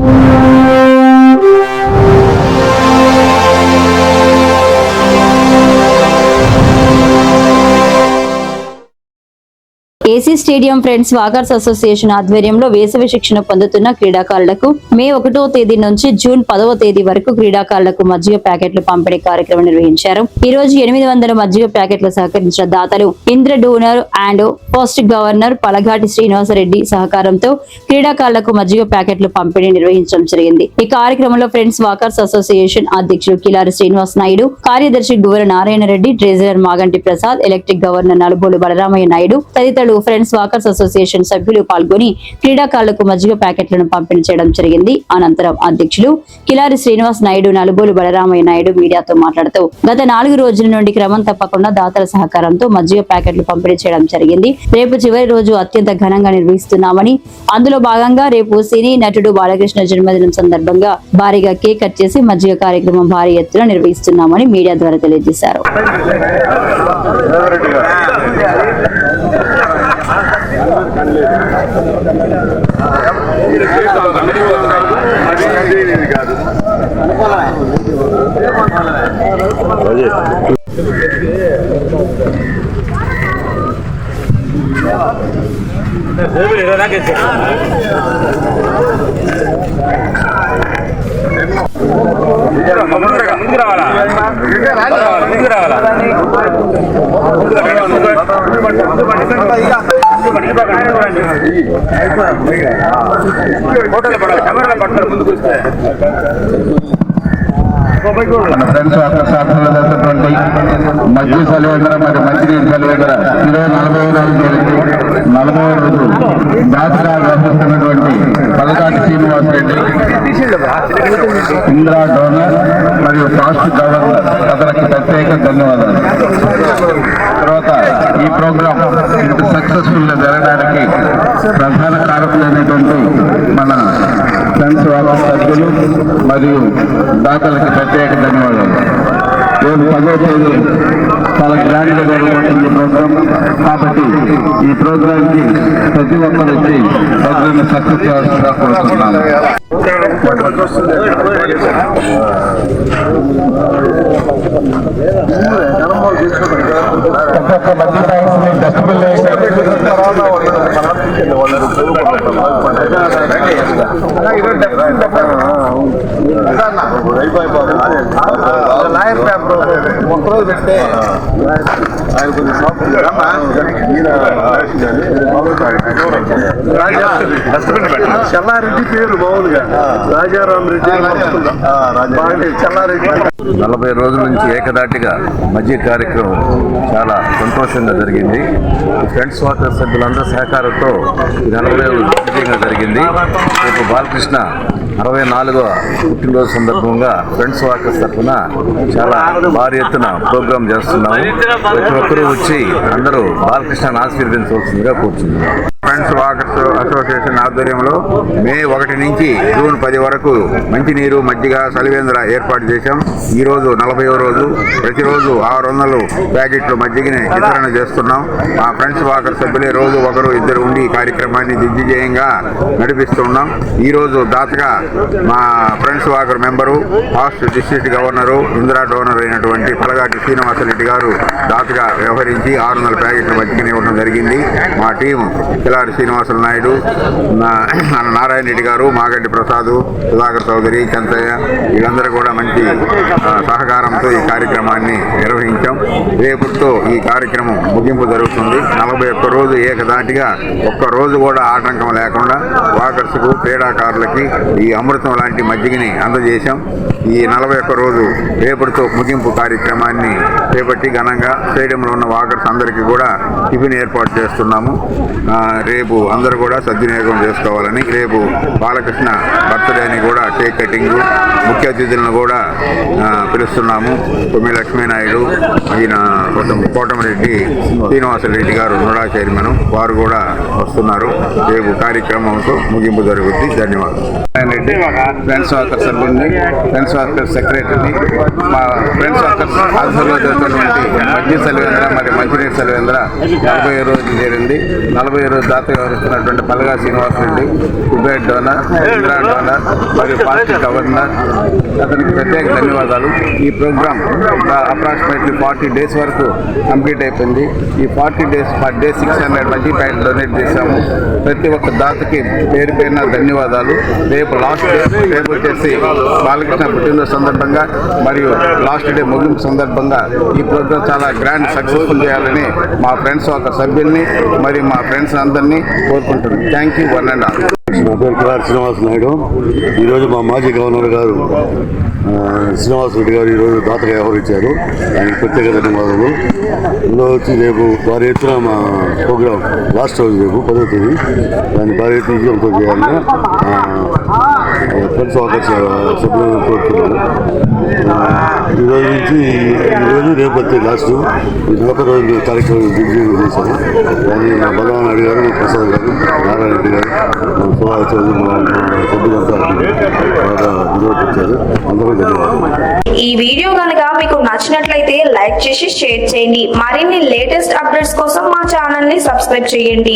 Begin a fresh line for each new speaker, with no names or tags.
you. AC stadium friends walkers association ఆధ్వర్యంలో వేసవి శిక్షణ పొందుతున్న క్రీడాకారులకు మే ఒకటో తేదీ నుంచి జూన్ పదవ తేదీ వరకు క్రీడాకారులకు మజ్జిగ ప్యాకెట్లు పంపిణీ కార్యక్రమం నిర్వహించారు. ఈ రోజు ఎనిమిది వందల మజ్జిగ ప్యాకెట్లు సహకరించిన దాతలు Indra donor and post governor Palaghati Srinivasa Reddy సహకారంతో క్రీడాకారులకు మజ్జిగ ప్యాకెట్లు పంపిణీ నిర్వహించడం జరిగింది. ఈ కార్యక్రమంలో ఫ్రెండ్స్ వాకర్స్ అసోసియేషన్ అధ్యక్షుడు కిలారి శ్రీనివాస్ నాయుడు కార్యదర్శి Guvara Narayana Reddy treasurer Maganti Prasad electric governor Nalubolu Balaramaiah Naidu తదితరులు ఫ్రెండ్స్ వాకర్స్ అసోసియేషన్ సభ్యులు పాల్గొని క్రీడాకారులకు మజ్జిగ ప్యాకెట్లను పంపిణీ చేయడం జరిగింది. అనంతరం అధ్యక్షులు కిలారి శ్రీనివాస్ నాయుడు నలుబోలు బలరామయ్య నాయుడు మీడియాతో మాట్లాడుతూ గత నాలుగు రోజుల నుండి క్రమం తప్పకుండా దాతల సహకారంతో మజ్జిగ ప్యాకెట్లు పంపిణీ చేయడం జరిగింది. రేపు చివరి రోజు అత్యంత ఘనంగా నిర్వహిస్తున్నామని అందులో భాగంగా రేపు సినీ నటుడు బాలకృష్ణ జన్మదినం సందర్భంగా భారీగా కేక్ కట్ చేసి మజ్జిగ కార్యక్రమం భారీ ఎత్తున నిర్వహిస్తున్నామని మీడియా ద్వారా తెలియజేశారు.
ముందుకు ముందుకు రావాలా ముందుకు రావాలా ఫోటోలు పడాలి కెమెరాలో పడతారు ముందుకు వస్తే
మన ఫ్రెండ్స్ అక్కడ సాధనలో జరుగుతున్నటువంటి మధ్య సెలవేంద్ర మరి మంచినీటి సెలవేంద్ర ఇరవై నలభై రోజు జరిగింది నలభై రోజు దాసరా వ్యవహరిస్తున్నటువంటి పలకాటి శ్రీనివాస్ రెడ్డి ఇందిరా గవర్నర్ మరియు ఫాస్ట్ గవర్నర్ అతనికి ప్రత్యేక ధన్యవాదాలు తర్వాత ఈ ప్రోగ్రాం ఇంత సక్సెస్ఫుల్గా జరగడానికి ప్రధాన కారకులైనటువంటి మన మరియు దాతలకు ప్రత్యేక ధన్యవాదాలు. రేపు పదో తేదీ చాలా గ్రాండ్గా జరగబోతుంది ప్రోగ్రామ్ కాబట్టి ఈ ప్రోగ్రామ్కి ప్రతి ఒక్కరు వచ్చి ప్రోగ్రామ్ సక్సెస్ చేయాల్సిందిగా కోరుతున్నాను ఒక్కొక్క మధ్య డస్ట్బిన్
లాయర్ పేపర్ ఒక్కరోజు పెడితే ఆయన కొంచెం చెల్లారెడ్డి పేరు మామూలుగా రాజారాం రెడ్డి చెల్లారెడ్డి
నలభై రోజుల నుంచి ఏకదాటిగా మధ్య కార్యక్రమం చాలా సంతోషంగా జరిగింది. ఫ్రెండ్స్ వాటర్ సభ్యులందరూ సహకారంతో నలభై విజయంగా జరిగింది. రేపు బాలకృష్ణ అరవై నాలుగో పుట్టినరోజు సందర్భంగా ఫ్రెండ్స్ వాకర్స్ తరఫున చాలా భారీ ఎత్తున ప్రోగ్రాం చేస్తున్నాము. ప్రతి ఒక్కరూ వచ్చి అందరూ బాలకృష్ణను ఆశీర్వదించవలసిందిగా కూర్చున్నారు
ఫ్రెండ్స్ వాకర్స్ అసోసియేషన్ ఆధ్వర్యంలో మే ఒకటి నుంచి జూన్ పది వరకు మంచినీరు మజ్జిగ సలివేంద్ర ఏర్పాటు చేశాం. ఈ రోజు నలభై రోజు. ప్రతిరోజు ఆరు వందలు ప్యాకెట్లు మజ్జిగని వితరణ చేస్తున్నాం. మా ఫ్రెండ్స్ వాకర్ సభ్యులే రోజు ఒకరు ఇద్దరు ఉండి కార్యక్రమాన్ని దిగ్విజయంగా నడిపిస్తున్నాం. ఈ రోజు దాతగా మా friends walker member fast district governor Indira donor అయినటువంటి పలగాటి శ్రీనివాసరెడ్డి గారు దాతగా వ్యవహరించి ఆరు వందల ప్యాకెట్లు పంచుకుని ఇవ్వడం జరిగింది. మా టీం కిలారి శ్రీనివాసులు నాయుడు మన నారాయణ రెడ్డి గారు మాగడ్డి ప్రసాద్ సుధాకర్ చౌదరి చంతయ్య వీళ్ళందరూ కూడా మంచి సహకారంతో ఈ కార్యక్రమాన్ని నిర్వహించాం. రేపుతో ఈ కార్యక్రమం ముగింపు జరుగుతుంది. నలభై ఒక్క రోజు ఏకదాటిగా ఒక్క రోజు కూడా ఆటంకం లేకుండా వాకర్స్కు క్రీడాకారులకి ఈ అమృతం లాంటి మజ్జిగని అందజేశాం. ఈ నలభై ఒక్క రోజు రేపటితో ముగింపు కార్యక్రమాన్ని చేపట్టి ఘనంగా స్టేడియంలో ఉన్న వాకర్స్ అందరికీ కూడా టిఫిన్ ఏర్పాటు చేస్తున్నాము. రేపు అందరూ కూడా సద్వినియోగం చేసుకోవాలని రేపు బాలకృష్ణ బర్త్డే అని కూడా కేక్ కటింగ్ ముఖ్య అతిథులను కూడా పిలుస్తున్నాము. తొమ్మిది లక్ష్మీనాయుడు ఈయన కోటమిరెడ్డి శ్రీనివాసరెడ్డి గారు నోడా చైర్మన్ వారు కూడా వస్తున్నారు. రేపు కార్యక్రమంతో ముగింపు జరుగుద్ది. ధన్యవాదాలు.
ఫ్రెండ్స్ వాకర్ సభ్యుల్ని ఫ్రెండ్స్ వాకర్ సెక్రటరీని మా ఫ్రెండ్స్ వర్కర్స్ ఆధ్వర్యంలో జరుగుతున్నటువంటి మధ్య సెలవేంద్ర మరియు మంచినీటి సెలవేంద్ర నలభై రోజు చేరింది. నలభై రోజు దాత వ్యవహరిస్తున్నటువంటి మలగా శ్రీనివాస్ రెడ్డి కుబేర్ డోనర్ ఇంద్రా డోనర్ మరియు పార్టీ గవర్నర్. అతనికి ప్రత్యేక ధన్యవాదాలు. ఈ ప్రోగ్రామ్ అప్రాక్సిమేట్లీ ఫార్టీ డేస్ వరకు కంప్లీట్ అయిపోయింది. ఈ forty days per day six hundred మంచి ప్యాకెట్ డొనేట్ చేశాము. ప్రతి ఒక్క దాతకి పేరు పేరున ధన్యవాదాలు. రేపు లాస్ట్ డే వచ్చేసి బాలకృష్ణ పుట్టినరోజు సందర్భంగా మరియు లాస్ట్ డే ముగింపు సందర్భంగా ఈ ప్రోగ్రామ్ చాలా గ్రాండ్ సక్సెస్ఫుల్ చేయాలని మా ఫ్రెండ్స్ ఒక సభ్యుల్ని మరియు మా ఫ్రెండ్స్ అందరినీ కోరుకుంటున్నాను thank you one and all
నా పేరు కిలారి శ్రీనివాస నాయుడు. ఈరోజు మా మాజీ గవర్నర్ గారు శ్రీనివాస రెడ్డి గారు ఈరోజు దాతగా వ్యవహరించారు. ఆయనకు ప్రత్యేక ధన్యవాదాలు ఇందులో వచ్చి రేపు భారీ ఎత్తున మా ప్రోగ్రాం లాస్ట్ రోజు రేపు పదో తేదీ. దాన్ని భారీ ఎత్తున విజయంతో చేయాలని ఫ్రెండ్స్ ఆఫీస్ సభ్యులను కోరుతున్నాను. వచ్చి ఈరోజు రోజు నుంచి ఈ రోజు రేపు వచ్చే లాస్ట్ ఈ నలభై రోజులు కార్యక్రమం దిగ్విజయం చేశాము దాన్ని మా బలవాన్ రెడ్డి గారు మా ప్రసాద్ గారు నారాయణ రెడ్డి గారు మా సుభాష్ చౌదరి మా సభ్యులంతా బాగా నిర్వర్తించారు అందరూ ధన్యవాదాలు.
ఈ వీడియో కనుక మీకు నచ్చినట్లయితే లైక్ చేసి షేర్ చేయండి. మరిన్ని లేటెస్ట్ అప్డేట్స్ కోసం మా ఛానల్ని సబ్స్క్రైబ్ చేయండి.